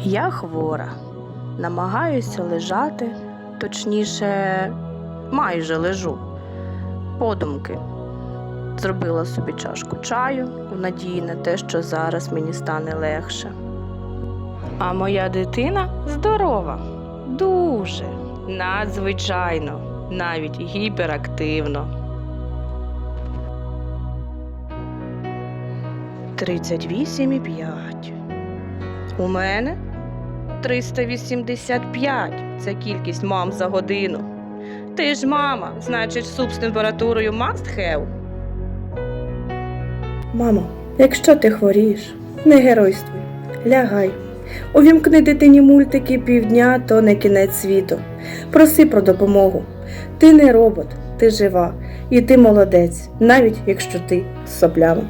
Я хвора, намагаюся лежати, точніше, майже лежу. Подумки. Зробила собі чашку чаю в надії на те, що зараз мені стане легше. А моя дитина здорова, дуже, надзвичайно, навіть гіперактивно. 38,5. У мене 385. Це кількість мам за годину. Ти ж мама, значить, суп з температурою must have. Мамо, якщо ти хворієш, не геройствуй, лягай. Увімкни дитині мультики півдня, то не кінець світу. Проси про допомогу. Ти не робот, ти жива, і ти молодець, навіть якщо ти з соплями.